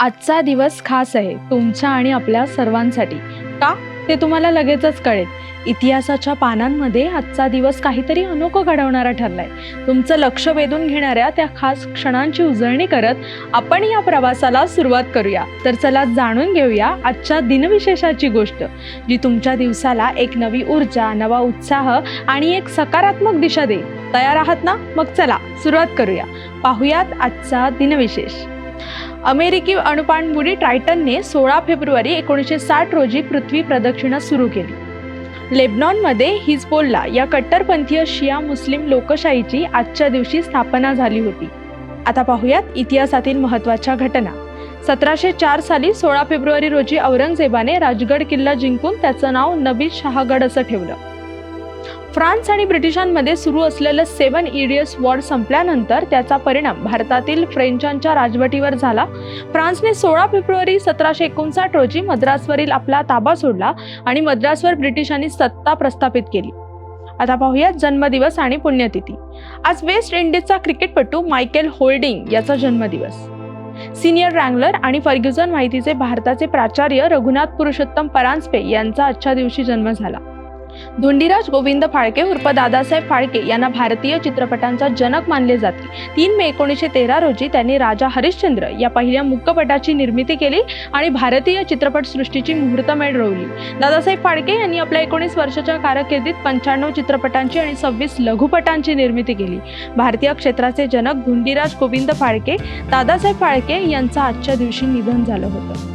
आजचा दिवस खास आहे तुमच्या आणि आपल्या सर्वांसाठी. का? ते तुम्हाला लगेचच कळेल. इतिहासाच्या पानांमध्ये आजचा दिवस काहीतरी अनोखं घडवणारा ठरलाय. तुमचं लक्ष वेधून घेणाऱ्या त्या खास क्षणांची उजळणी करत आपण या प्रवासाला सुरुवात करूया. तर चला जाणून घेऊया आजच्या दिनविशेषाची गोष्ट जी तुमच्या दिवसाला एक नवी ऊर्जा नवा उत्साह आणि एक सकारात्मक दिशा देईल. तयार आहात ना? मग चला सुरुवात करूया. पाहुयात आजचा दिनविशेष. अमेरिकी अणुपाणबुडी ट्रायटनने सोळा फेब्रुवारी एकोणीसशे साठ रोजी पृथ्वी प्रदक्षिणा सुरू केली. लेबनॉनमध्ये हिजबोल्ला या कट्टरपंथीय शिया मुस्लिम लोकशाहीची आजच्या दिवशी स्थापना झाली होती. आता पाहूयात इतिहासातील महत्त्वाच्या घटना. सतराशे चार साली सोळा फेब्रुवारी रोजी औरंगजेबाने राजगड किल्ला जिंकून त्याचं नाव नबी शहागड असं ठेवलं. फ्रान्स आणि ब्रिटिशांमध्ये सुरू असलेलं सेवन इडियस वॉर संपल्यानंतर त्याचा परिणाम भारतातील फ्रेंचांच्या राजवटीवर झाला. फ्रान्सने सोळा फेब्रुवारी सतराशे एकोणसाठ रोजी मद्रासवरील आपला ताबा सोडला आणि मद्रासवर ब्रिटिशांनी सत्ता प्रस्थापित केली. आता पाहूयात जन्मदिवस आणि पुण्यतिथी. आज वेस्ट इंडिजचा क्रिकेटपटू मायकेल होल्डिंग याचा जन्मदिवस. सिनियर रँगलर आणि फर्ग्युझन माहितीचे भारताचे प्राचार्य रघुनाथ पुरुषोत्तम परांजपे यांचा आजच्या दिवशी जन्म झाला. धोंडीराज गोविंद फाळके उर्फ दादासाहेब फाळके यांना भारतीय चित्रपटांचा जनक मानले जाते. तीन मे एकोणीसशे तेरा रोजी त्यांनी राजा हरिश्चंद्र या पहिल्या मुक्कपटाची निर्मिती केली आणि भारतीय चित्रपटसृष्टीची मुहूर्तमेढ रोवली दादासाहेब फाळके यांनी आपल्या एकोणीस वर्षाच्या कारकिर्दीत पंच्याण्णव चित्रपटांची आणि सव्वीस लघुपटांची निर्मिती केली. भारतीय क्षेत्राचे जनक धुंडीराज गोविंद फाळके दादासाहेब फाळके यांचं आजच्या दिवशी निधन झालं होतं.